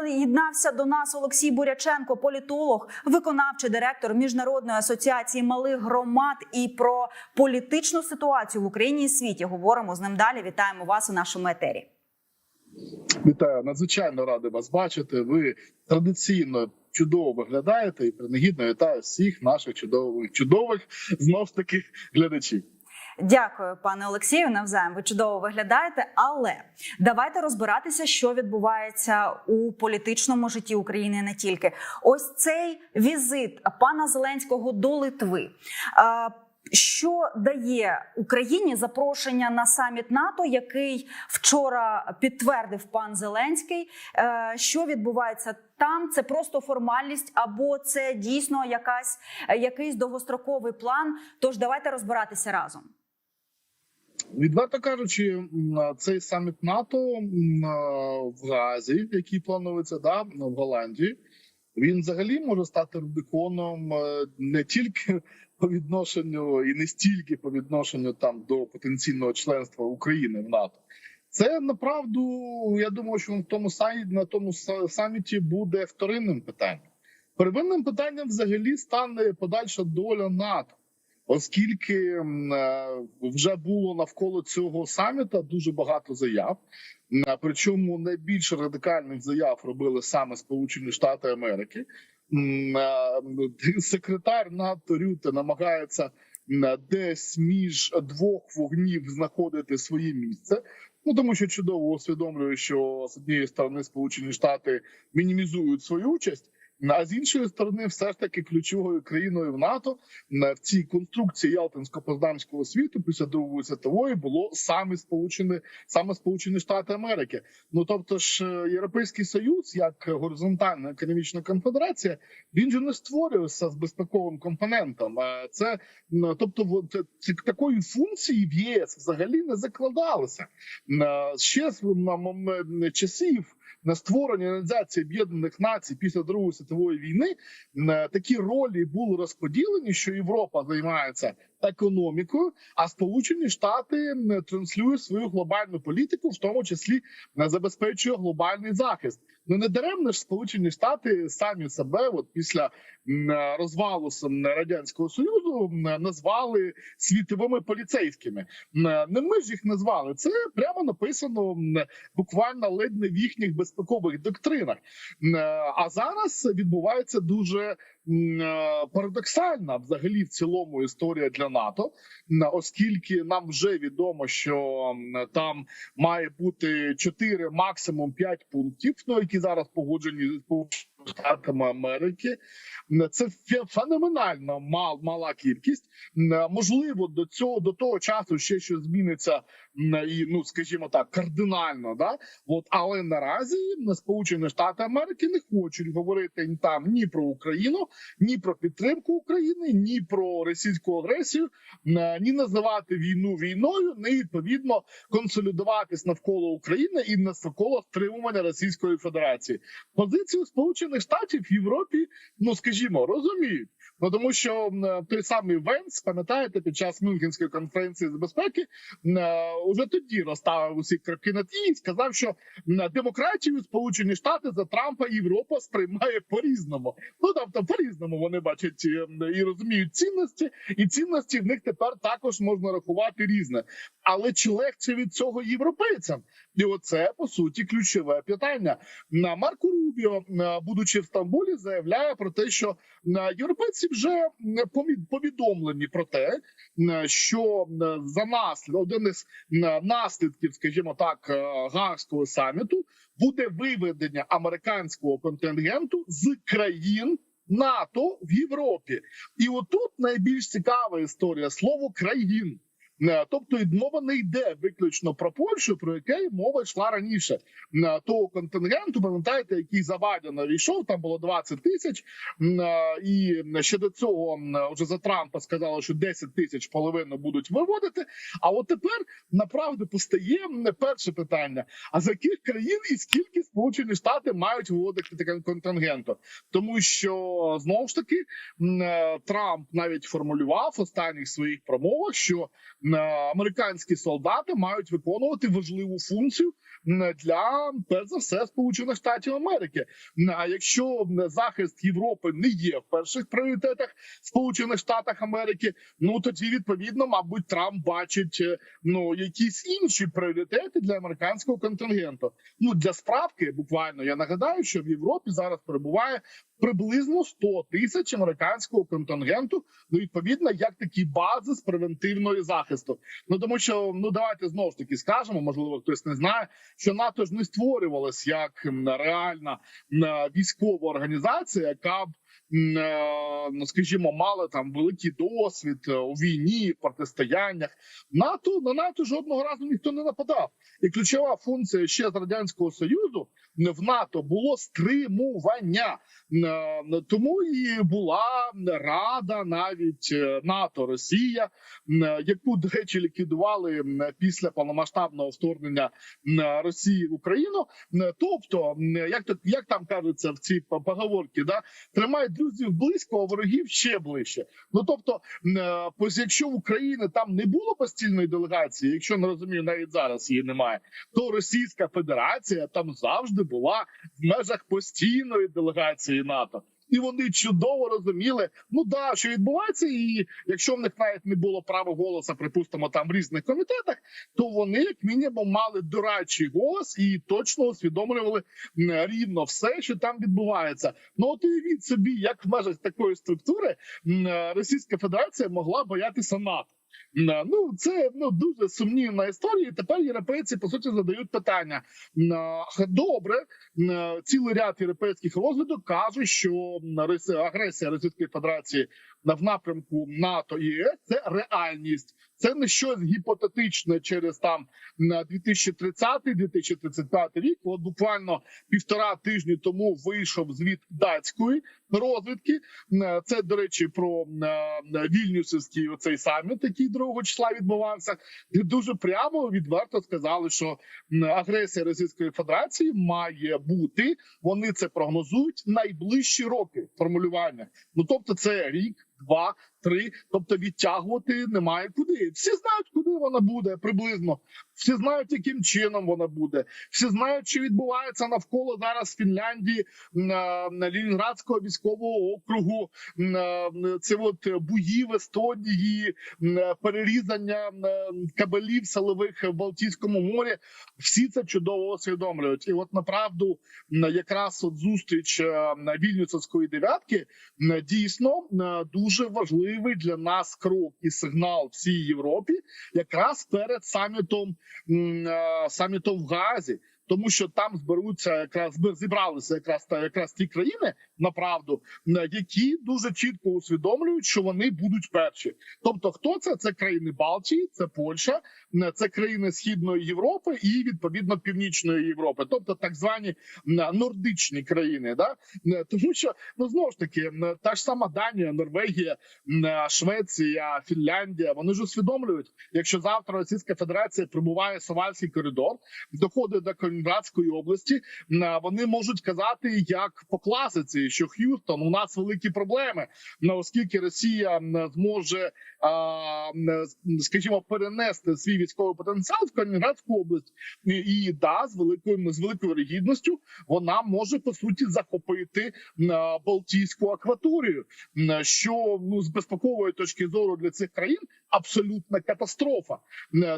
доєднався до нас Олексій Буряченко, політолог, виконавчий директор міжнародної асоціації малих громад. І про політичну ситуацію в Україні і світі говоримо з ним далі. Вітаємо вас у нашому етері. Вітаю, надзвичайно радий вас бачити. Ви традиційно чудово виглядаєте і принагідно вітаю всіх наших чудових чудових знов таки глядачів. Дякую, пане Олексію. Навзаєм ви чудово виглядаєте. Але давайте розбиратися, що відбувається у політичному житті України не тільки. Ось цей візит пана Зеленського до Литви. Що дає Україні запрошення на саміт НАТО, який вчора підтвердив пан Зеленський? Е, Що відбувається там? Це просто формальність, або це дійсно якась якийсь довгостроковий план? Тож давайте розбиратися разом. Відверто кажучи, цей саміт НАТО в Газі, який планується да, в Голландії, він взагалі може стати рубіконом е, не тільки по відношенню і не стільки по відношенню там до потенційного членства України в НАТО. Це направду, я думаю, що в тому саміті на тому саміті буде вторинним питанням. Первинним питанням взагалі стане подальша доля НАТО, оскільки е, вже було навколо цього саміта дуже багато заяв. Причому найбільш радикальних заяв робили саме Сполучені Штати Америки. Е, Секретар НАТО Рюте намагається десь між двох вогнів знаходити своє місце. Ну тому що чудово усвідомлює, що з однієї сторони Сполучені Штати мінімізують свою участь. А з іншої сторони, все ж таки ключовою країною в НАТО в цій конструкції Ялтинсько-Поздамського світу після Другої світової було саме Сполучені саме Сполучені Штати Америки. Ну тобто ж е, Європейський Союз, як горизонтальна економічна конфедерація, він же не створювався з безпековим компонентом. Е, Це тобто, це, такої функції в ЄС взагалі не закладалося Е, ще з часів на створення Організації Об'єднаних Націй після Другої світової війни е, такі ролі були розподілені, що Європа займається економікою, а Сполучені Штати м, транслюють свою глобальну політику, в тому числі е, забезпечує глобальний захист. Ну не даремно ж Сполучені Штати самі себе, от після розвалу радянського союзу, назвали світовими поліцейськими. Не ми ж їх назвали. Це прямо написано буквально ледь не в їхніх безпекових доктринах. А зараз відбувається дуже парадоксальна взагалі в цілому історія для НАТО, оскільки нам вже відомо, що там має бути 4, максимум 5 пунктів, ну які зараз погоджені з Штатами Америки. Це фе- феноменально мал, мала кількість. Можливо, до цього до того часу ще щось зміниться і ну скажімо так, кардинально, да от але наразі м, Сполучені Штати Америки не хочуть говорити там ні про Україну, ні про підтримку України, ні про російську агресію, ні називати війну війною, ні відповідно консолідуватись навколо України і навколо стримування Російської Федерації. Позицію Сполучених Штатів в Європі, ну скажімо, розуміють. Ну тому що той самий Венс, пам'ятаєте, під час Мюнхенської конференції з безпеки е, уже тоді розставив усі крапки над «і» сказав, що м, демократію Сполучені Штати за Трампа Європа сприймає по-різному. Ну тобто по-різному вони бачать і розуміють цінності, і цінності в них тепер також можна рахувати різне. Але чи легше від цього європейцям? І оце по суті ключове питання. На Марко Рубіо, е, будучи в Стамбулі, заявляє про те, що е, європейці вже е, повідомлені про те, що за наслід один із наслідків, скажімо так, гаагського саміту буде виведення американського контингенту з країн. НАТО в Європі, і отут найбільш цікава історія слово країн. Е, Тобто мова не йде виключно про Польщу, про яке мова йшла раніше. Е, Того контингенту, пам'ятаєте, який завадя навійшов, там було 20 тисяч. Е, І ще до цього вже за Трампа сказали, що 10 тисяч половину будуть виводити. А от тепер направду постає перше питання: а з яких країн і скільки Сполучені Штати мають виводити таке контингенту, тому що знову ж таки Трамп навіть формулював в останніх своїх промовах, що американські солдати мають виконувати важливу функцію для перш за все Сполучених Штатів Америки. А якщо захист Європи не є в перших пріоритетах Сполучених Штатах Америки, ну тоді відповідно, мабуть, Трамп бачить е, ну якісь інші пріоритети для американського контингенту. Ну для справки, буквально я нагадаю, що в Європі зараз перебуває приблизно 100 тисяч американського контингенту. Ну відповідно, як такі бази з превентивної захисту. Ну тому що ну давайте знову ж таки скажемо, можливо, хтось не знає, що НАТО ж не створювалось як реальна військова організація, яка б скажімо, мала там великий досвід е, у війні, протистояннях. НАТО на НАТО жодного разу ніхто не нападав. І ключова функція ще з радянського союзу в НАТО було стримування. Е, Тому і була рада навіть е, НАТО Росія, е, яку до речі ліквідували після повномасштабного вторгнення Росії в Україну. Е, Тобто, як то як там кажеться в цій поговорці, да тримай друзів близько, а ворогів ще ближче. Ну тобто, е, якщо в Україні там не було постійної делегації, якщо не розумію, навіть зараз її немає, то Російська Федерація там завжди була в межах постійної делегації НАТО. І вони чудово розуміли, ну да, що відбувається, і якщо в них навіть не було права голоса, припустимо, там в різних комітетах, то вони як мінімум мали дорадчий голос і точно усвідомлювали рівно все, що там відбувається. Ну от уявіть собі, як в межах такої структури Російська Федерація могла боятися НАТО. Ну це ну дуже сумнівна історія. Тепер європейці по суті задають питання. на Добре, цілий ряд європейських розвідок кажуть, що агресія Російської Федерації в напрямку НАТО і ЄС це реальність. Це не щось гіпотетичне через там на 2030-2035 рік. От буквально півтора тижні тому вийшов звіт датської розвідки. Е, Це до речі про е, вільнюсівський оцей саміт, який 2 числа відбувався. І дуже прямо відверто сказали, що агресія Російської Федерації має бути. Вони це прогнозують найближчі роки формулювання. Ну тобто, це рік, два, три. Тобто відтягувати немає куди. Всі знають, куди вона буде приблизно. Всі знають, яким чином вона буде. Всі знають, що відбувається навколо зараз Фінляндії на, на Лінінградського військового округу. Це от бої в Естонії, м, перерізання кабелів силових в Балтійському морі. Всі це чудово усвідомлюють. І от направду якраз от зустріч е, Вільнюсовської дев'ятки дійсно дуже важливий для нас крок і сигнал всій Європі, якраз перед самітом е, самітом в Газі. Тому що там зберуться якраз зібралися якраз та якраз ті країни направду, м, які дуже чітко усвідомлюють, що вони будуть перші. Тобто, хто це? Це країни Балтії, це Польща, м, це країни Східної Європи і відповідно Північної Європи, тобто так звані нордичні країни. Да? Тому що ну знову ж таки та ж сама Данія, Норвегія, Швеція, Фінляндія. Вони ж усвідомлюють, якщо завтра Російська Федерація прибуває Сувальський коридор, доходить до Калінінградської області. Вони можуть казати як по класиці, що Х'юстон, у нас великі проблеми. Оскільки Росія зможе, скажімо, перенести свій військовий потенціал в Калінінградську область, і, да, з великою з великою вірогідністю вона може по суті захопити Балтійську акваторію, що ну з безпекової точки зору для цих країн абсолютна катастрофа.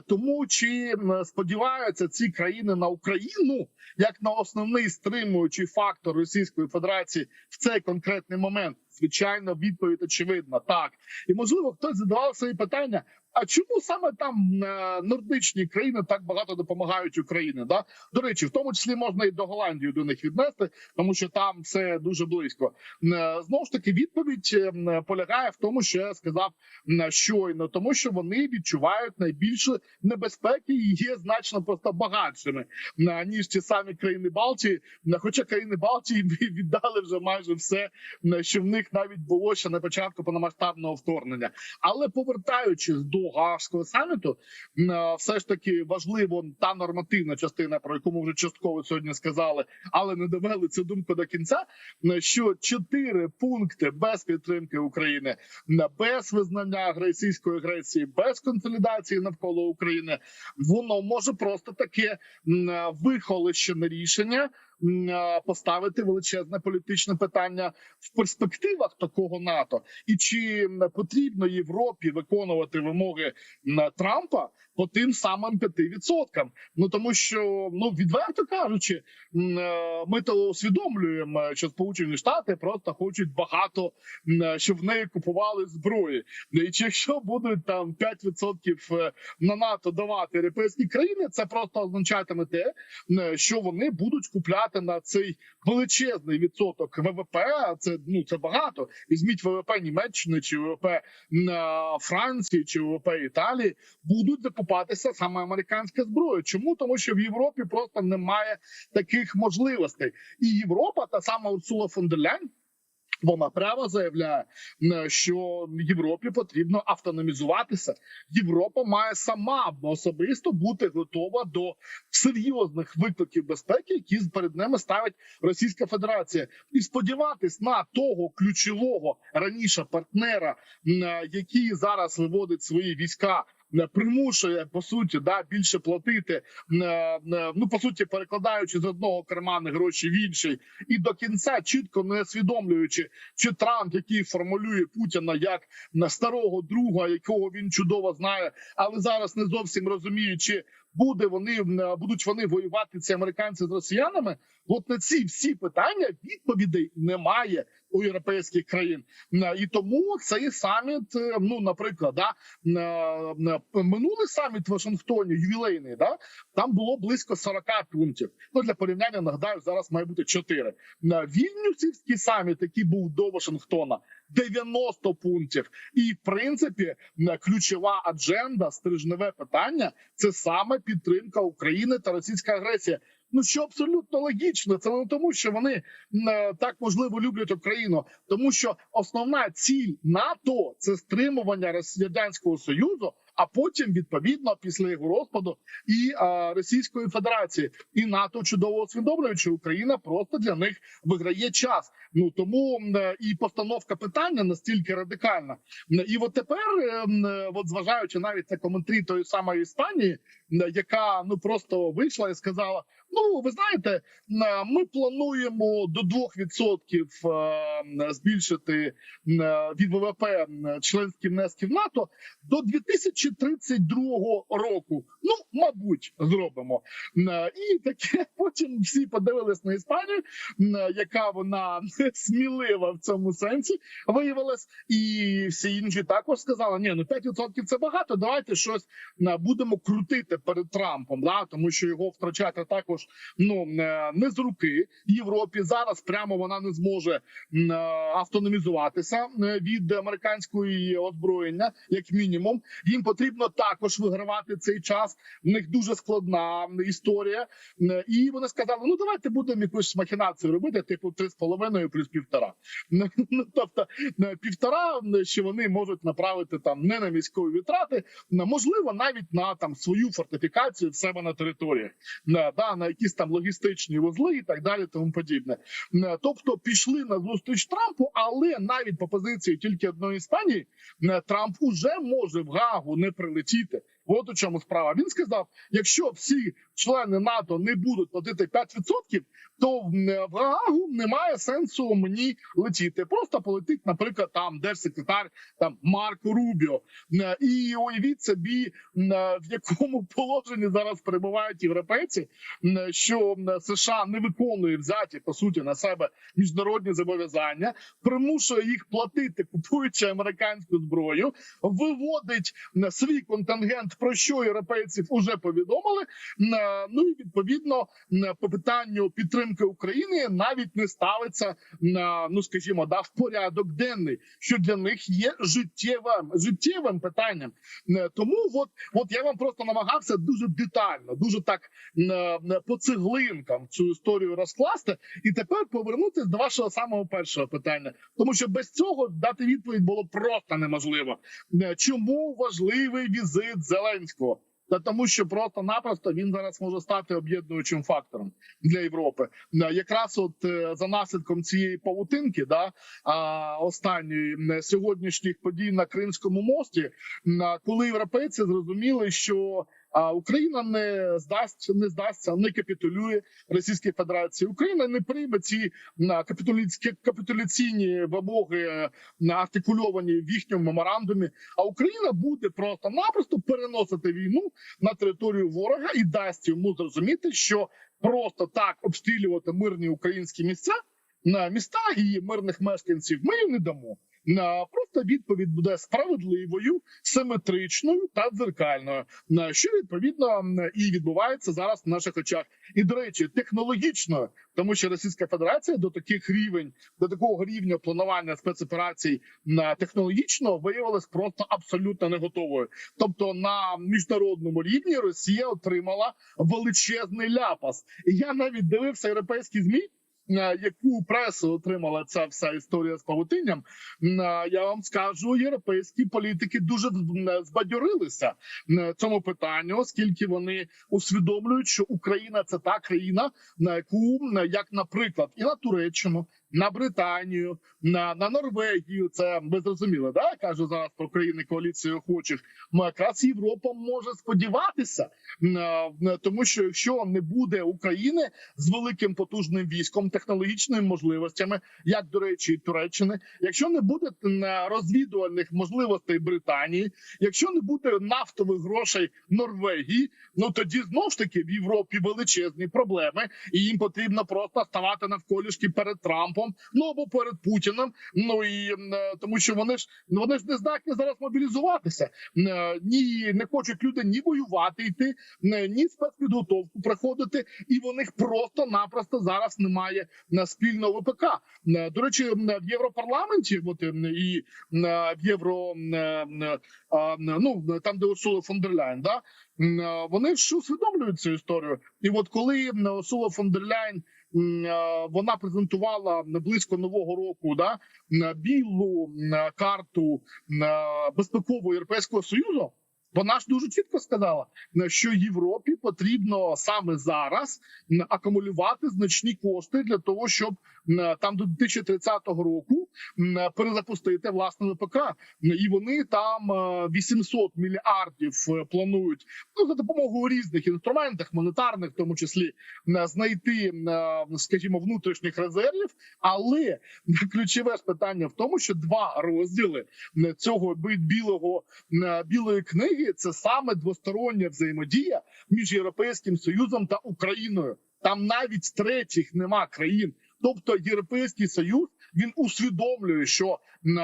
Тому чи сподіваються ці країни на Україну як на основний стримуючий фактор Російської Федерації в цей конкретний момент? Звичайно, відповідь очевидна. Так і можливо хтось задавав собі питання. А чому саме там е, нордичні країни так багато допомагають Україні? Да до речі, в тому числі можна і до Голландії до них віднести, тому що там все дуже близько. Е, Знову ж таки, відповідь е, полягає в тому, що я сказав щойно, тому що вони відчувають найбільше небезпеки і є значно просто багатшими е, ніж ті самі країни Балтії. Е, Хоча країни Балтії віддали вже майже все, що в них навіть було ще на початку повномасштабного вторгнення. Але повертаючись до Гаагського саміту, е, все ж таки важливо та нормативна частина, про яку ми вже частково сьогодні сказали, але не довели цю думку до кінця. Що чотири пункти без підтримки України, без визнання російської агресії, без консолідації навколо України, воно може просто таке е, вихолощене рішення поставити величезне політичне питання в перспективах такого НАТО, і чи потрібно Європі виконувати вимоги Трампа по тим самим 5%? Ну тому що ну відверто кажучи, е, ми то усвідомлюємо, що Сполучені Штати просто хочуть багато, е, щоб в неї купували зброї. Ну, І чи якщо будуть там 5% е, на НАТО давати європейські країни, це просто означатиме те, що вони будуть купляти на цей величезний відсоток ВВП. Це ну це багато. Візьміть ВВП Німеччини чи ВВП Франції чи ВВП Італії будуть закупатися саме американська зброя. Чому тому, що в Європі просто немає таких можливостей, і Європа, та сама Урсула фон вона прямо заявляє, що Європі потрібно автономізуватися. Європа має сама особисто бути готова до серйозних викликів безпеки, які перед ними ставить Російська Федерація, і сподіватись на того ключового раніше партнера, який зараз виводить свої війська. М, Примушує по суті да більше платити м, е, ну по суті перекладаючи з одного кармана гроші в інший, і до кінця чітко не усвідомлюючи, чи Трамп, який формулює Путіна як на старого друга, якого він чудово знає, але зараз не зовсім розуміє, чи буде вони будуть вони воювати ці американці з росіянами. От на ці всі питання відповідей немає у європейських країн, і тому цей саміт, е, ну наприклад, да на- минулий саміт в Вашингтоні, ювілейний, да там було близько 40 пунктів. Ну для порівняння нагадаю, зараз має бути 4. На Вільнюсівський саміт, який був до Вашингтона, 90 пунктів. І в принципі ключова адженда, стрижневе питання це саме підтримка України та російська агресія. Ну що абсолютно логічно, це не тому, що вони е, так можливо люблять Україну, тому що основна ціль НАТО це стримування радянського союзу, а потім відповідно після його розпаду і е, Російської Федерації, і НАТО чудово усвідомлює, що Україна просто для них виграє час. Ну тому е, і постановка питання настільки радикальна. І от тепер, е, е, от зважаючи навіть на коментарі тої самої Іспанії, яка ну просто вийшла і сказала: Ну, ви знаєте, ми плануємо до 2% е, збільшити від ВВП членські внески в НАТО до 2032 року. Ну, мабуть, зробимо. Е, І таке потім всі подивились на Іспанію, яка вона смілива в цьому сенсі виявилась, і всі інші також сказали: ні, ну 5% це багато. Давайте щось е, будемо крутити перед Трампом, да тому що його втрачати також ну е, не з руки Європі. Зараз прямо вона не зможе е, автономізуватися е, від американської озброєння, як мінімум. Їм потрібно також вигравати цей час. В них дуже складна історія, і вони сказали: ну давайте будемо якусь махінацію робити, типу 3,5 плюс півтора. Ну тобто півтора, що вони можуть направити там не на військові витрати, можливо навіть на там свою фортифікацію в себе на території, да, на якісь там логістичні вузли і так далі, тому подібне. Тобто пішли на зустріч Трампу, але навіть по позиції тільки одної Іспанії Трамп уже може в Гагу не прилетіти. От у чому справа. Він сказав: якщо всі члени НАТО не будуть платити 5%, то в Гаагу немає сенсу мені летіти. Просто полетить, наприклад, там держсекретар там Марко Рубіо. І уявіть собі, в якому положенні зараз перебувають європейці, що США не виконує взяті по суті на себе міжнародні зобов'язання, примушує їх платити, купуючи американську зброю, виводить свій контингент про що європейців уже повідомили. Е, Ну і відповідно е, по питанню підтримки України навіть не ставиться на ну скажімо, да в порядок денний, що для них є життєвим життєвим питанням. Е, Тому от, от я вам просто намагався дуже детально, дуже так е, е, по цеглинкам цю історію розкласти, і тепер повернутися до вашого самого першого питання, тому що без цього дати відповідь було просто неможливо. Е, Чому важливий візит Зеленського? Та тому, що просто-напросто він зараз може стати об'єднуючим фактором для Європи. Е, Якраз от е, за наслідком цієї павутинки, да останньої сьогоднішніх подій на Кримському мості, коли європейці зрозуміли, що а, Україна не здасть, не здасться, не капітулює Російській Федерації. Україна не прийме ці капітуляційні вимоги артикульовані в їхньому меморандумі. А Україна буде просто-напросто переносити війну на територію ворога і дасть йому зрозуміти, що просто так обстрілювати мирні українські місця на міста і мирних мешканців ми не дамо. Просто відповідь буде справедливою, симетричною та дзеркальною, що відповідно і відбувається зараз на наших очах. І до речі, технологічною, тому що Російська Федерація до таких рівень, до такого рівня планування спецоперацій на технологічно виявилась просто абсолютно не готовою. Тобто на міжнародному рівні Росія отримала величезний ляпас. Я навіть дивився європейські змі. Яку пресу отримала ця вся історія з павутинням? Я вам скажу, європейські політики дуже збадьорилися цьому питанню, оскільки вони усвідомлюють, що Україна це та країна, на яку як, наприклад, і на Туреччину, на Британію, на, на Норвегію. Це ви зрозуміли, да? Я кажу зараз про країни коаліції охочих. Ну якраз Європа може сподіватися, е, тому що якщо не буде України з великим потужним військом, технологічними можливостями, як до речі, і Туреччини, якщо не буде розвідувальних можливостей Британії, якщо не буде нафтових грошей Норвегії, ну тоді знов ж таки в Європі величезні проблеми, і їм потрібно просто ставати навколішки перед Трампом, ну або перед Путіним. Ну і е, тому, що вони ж ну, вони ж не здатні зараз мобілізуватися. Е, Ні, не хочуть люди ні воювати йти, м, ні спецпідготовку проходити, і в них просто-напросто зараз немає на спільного ВПК. До речі, в Європарламенті, от і в Євро ну там, де Урсула фон дер Ляйн, да е, вони ж усвідомлюють цю історію. І от коли Урсула фон дер Ляйн е, вона презентувала близько нового року, да білу карту м, е, безпекового європейського союзу. Вона ж дуже чітко сказала, що Європі потрібно саме зараз акумулювати значні кошти для того, щоб там до 2030 року м, перезапустити власне ВПК. І вони там е, 800 мільярдів е, планують ну за допомогою різних інструментів, монетарних, в тому числі знайти, е, скажімо, внутрішніх резервів. Але ключове ж питання в тому, що два розділи цього бі- білого білої книги це саме двостороння взаємодія між Європейським Союзом та Україною. Там навіть третіх нема країн. Тобто Європейський Союз він усвідомлює, що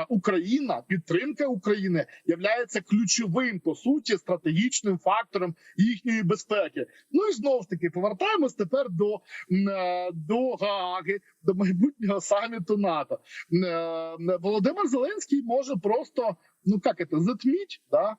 Україна, підтримка України являється ключовим по суті стратегічним фактором їхньої безпеки. Ну і знову ж таки повертаємось тепер до, до Гааги, до майбутнього саміту НАТО. Володимир Зеленський може просто ну як це, затміть, да?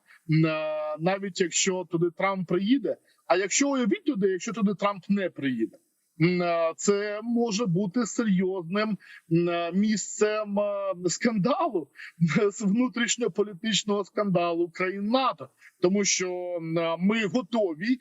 Навіть якщо туди Трамп приїде. А якщо уявіть туди, якщо туди Трамп не приїде. Е, Це може бути серйозним е, місцем е, скандалу з внутрішньополітичного скандалу країн НАТО, тому що ми готові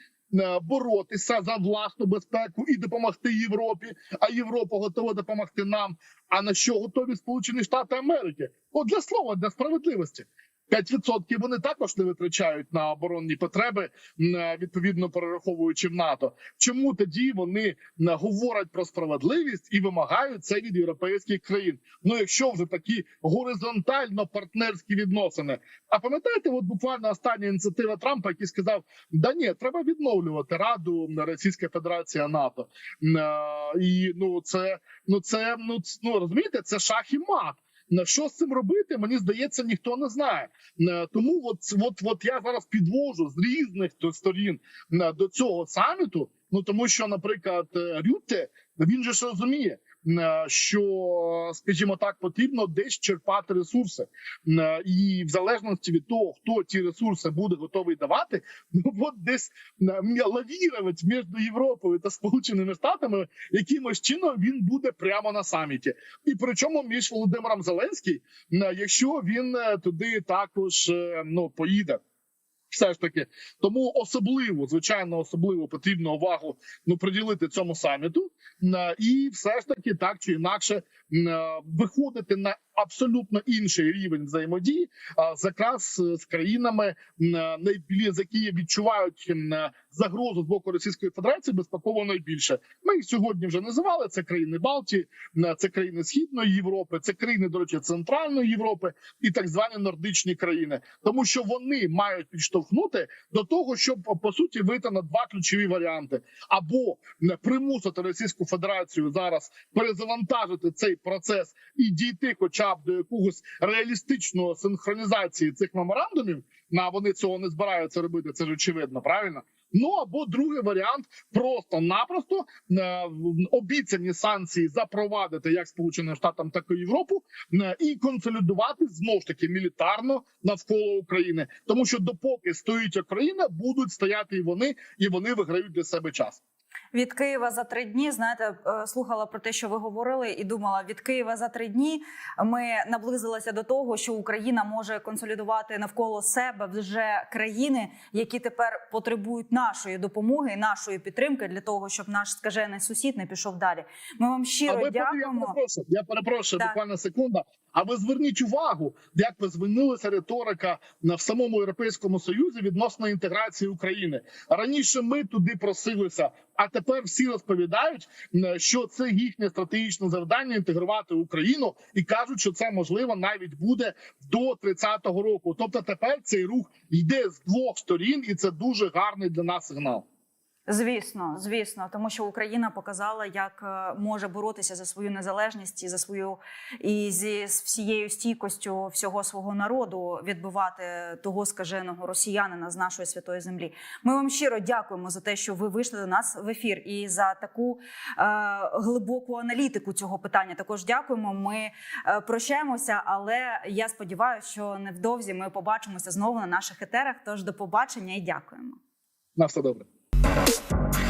боротися за власну безпеку і допомогти Європі. А Європа готова допомогти нам. А на що готові Сполучені Штати Америки? От для слова для справедливості. 5% вони також не витрачають на оборонні потреби, е, відповідно перераховуючи в НАТО. Чому тоді вони м, говорять про справедливість і вимагають це від європейських країн? Ну якщо вже такі горизонтально партнерські відносини. А пам'ятаєте, от буквально остання ініціатива Трампа, який сказав: да ні, треба відновлювати Раду Російська Федерація НАТО. Е, І ну це ну це ну, ну розумієте, це шах і мат. Що з цим робити? Мені здається, ніхто не знає. Е, Тому от, от, от я зараз підвожу з різних сторін е, до цього саміту. Ну тому що, наприклад, Рюте Рютте він же ж розуміє, е, що, скажімо так, потрібно десь черпати ресурси, Е, і в залежності від того, хто ті ресурси буде готовий давати, ну от десь е, лавірувати між Європою та Сполученими Штатами якимось чином він буде прямо на саміті. І причому між Володимиром Зеленським, е, якщо він е, туди також е, ну поїде. Все ж таки, тому особливо, звичайно, особливо потрібно увагу ну приділити цьому саміту, Е, і все ж таки так чи інакше е, виходити на абсолютно інший рівень взаємодії, а з якраз е, з країнами, е, найбільш які відчувають е, загрозу з боку Російської Федерації безпеково найбільше. Ми їх сьогодні вже називали. Це країни Балтії, це країни Східної Європи, це країни, до речі, Центральної Європи і так звані нордичні країни, тому що вони мають підштовхнути до того, щоб по суті вийти на два ключові варіанти: або примусити Російську Федерацію зараз перезавантажити цей процес і дійти, хоча б до якогось реалістичного синхронізації цих меморандумів. На вони цього не збираються робити. Це ж очевидно, правильно. Ну або другий варіант просто-напросто е, обіцяні санкції запровадити як Сполученим Штатам, так і Європу е, і консолідувати знову ж таки мілітарно навколо України, тому що допоки стоїть Україна, будуть стояти і вони, і вони виграють для себе час. Від Києва за три дні знаєте, е, слухала про те, що ви говорили, і думала від Києва за три дні. Ми наблизилися до того, що Україна може консолідувати навколо себе вже країни, які тепер потребують нашої допомоги, нашої підтримки для того, щоб наш скажений сусід не пішов далі. Ми вам А щиро ви я перепрошую, я перепрошую буквально секунда. А ви зверніть увагу, як ви змінилася риторика на в самому європейському союзі відносно інтеграції України. Раніше ми туди просилися, а тепер всі розповідають, що це їхнє стратегічне завдання інтегрувати Україну, і кажуть, що це можливо навіть буде до 30-го року. Тобто, тепер цей рух йде з двох сторін, і це дуже гарний для нас сигнал. Звісно, звісно, тому що Україна показала, як е, може боротися за свою незалежність і за свою і зі всією стійкостю всього свого народу відбивати того скаженого росіянина з нашої святої землі. Ми вам щиро дякуємо за те, що ви вийшли до нас в ефір і за таку е, глибоку аналітику цього питання. Також дякуємо. Ми е, прощаємося, але я сподіваюся, що невдовзі ми побачимося знову на наших етерах. Тож до побачення і дякуємо. На все добре. podcast.